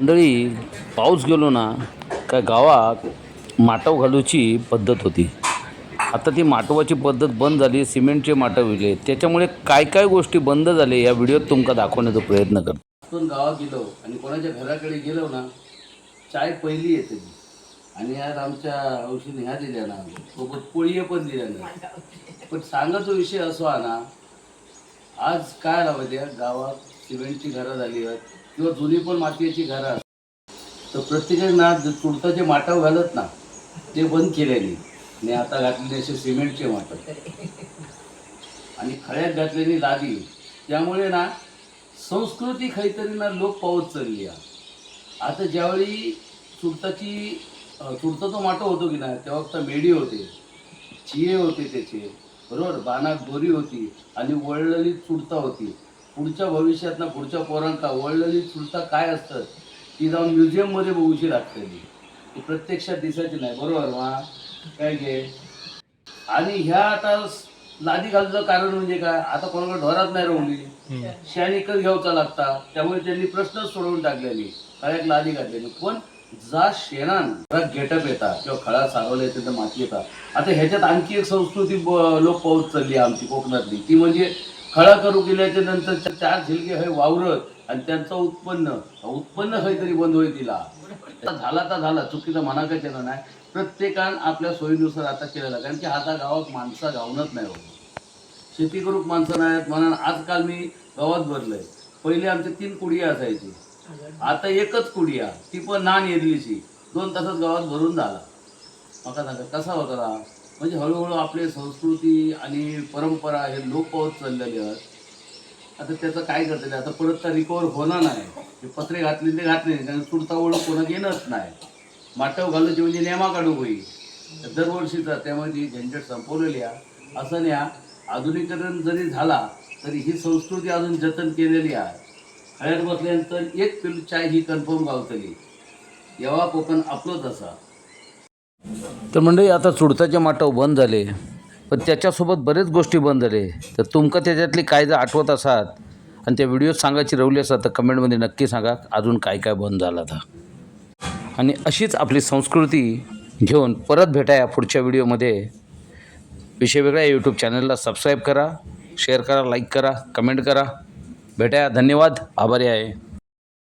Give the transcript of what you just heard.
मंडळी पाऊस गेलो ना काय गावात माटव घालूची पद्धत होती. आता ती माटवाची पद्धत बंद झाली सिमेंटचे माटव विले त्याच्यामुळे काय काय गोष्टी बंद झाले या व्हिडिओत तुमका दाखवण्याचा प्रयत्न करतो. आपण गावात गेलो आणि कोणाच्या घराकडे गेलो ना चाय पहिली येते आणि आज आमच्या औषधी ह्या दिल्या ना सोबत पोळी पण दिल्या ना. पण सांगायचा विषय असो ना आज काय आला गावात सिमेंटची घरं झाली आहेत. किंवा जुनी पण मातीची घरं असतात. तर प्रत्येकाने ना तुडताचे माटव घालत ना ते बंद केल्याने आणि आता घातलेले असे सिमेंटचे माटव. आणि खळ्यात घातलेली लादी. त्यामुळे ना संस्कृती खैतरी ना लोक पावत चालली आहे. आता ज्यावेळी चुडताची अं, चुडता तो माटो होतो की नाही तेव्हा फक्त मेढी होते. चिये होते त्याचे. बरोबर? बाणात दोरी होती. आणि वळलेली चुडता होती. पुढच्या भविष्यात ना पुढच्या पोरांका वळलेली चुडता काय असतं ती जाऊन म्युझियममध्ये बघूशी लागतेली. ती प्रत्यक्षात दिसायची नाही बरोबर वा काय घे आणि ह्या आता लादी घालचं कारण म्हणजे काय? आता कोणाकडे ढोरात नाही रवली शॅनिकच घ्यावचा लागता. त्यामुळे त्यांनी प्रश्नच सोडवून टाकलेली. खळ्यात लादी घातलेली. पण जा शेणान. गेटअप येतात. किंवा खळा सारवले येते तर माती येतात. आता ह्याच्यात आणखी एक संस्कृती लोक पाऊस चालली आमची कोकणातली. ती म्हणजे खळा करू केल्याच्यानंतर चार झिलके हे वावरत आणि त्यांचं उत्पन्न उत्पन्न काहीतरी बंद होईल तिला. झाला तर झाला चुकीचा मना काय केला नाही. प्रत्येकान आपल्या सोयीनुसार आता केलेला कारण की आता गावात माणसं गावनच नाही होत शेती करूक माणसं नाहीत म्हणून आजकाल मी गावात भरलंय. पहिले आमच्या तीन कुडिया असायची. आता एकच कुडिया. ती पण नान येतलीची दोन तासात गावात भरून झाला. मका सांगा कसा होता म्हणजे हळूहळू आपली संस्कृती आणि परंपरा हे लोक पावत चाललेले आहेत. आता त्याचं काय करते आता परत तर रिकवर होणार नाही. पत्रे घातले ते घातले नाही. कारण सुरता ओळख कोणा नाही. माटव घालूची म्हणजे नेमा काढू होई तर दरवर्षीचा त्यामुळे ती झंझट संपवलेली आहे. असं न्या हा. आधुनिकीकरण जरी झाला तरी ही संस्कृती अजून जतन केलेली आहे. खळ्यात बसल्यानंतर एक पिलू चाय ही कन्फर्म गावतली. येवा कोकण आपलंच असा. तर मंडळी आता चुडताचे माटव बंद झाले. पण त्याच्यासोबत बरेच गोष्टी बंद झाले. तर तुमका त्याच्यातली काय जर आठवत असाल आणि त्या व्हिडिओ सांगायची रवली असतात तर कमेंटमध्ये नक्की सांगा अजून काय काय बंद झाला तर आणि अशीच आपली संस्कृती घेऊन परत भेटाया पुढच्या व्हिडिओमध्ये. विषय वेगळ्या यूट्यूब चॅनलला सबस्क्राईब करा शेअर करा लाईक करा कमेंट करा. भेटाया धन्यवाद आभारी आहे.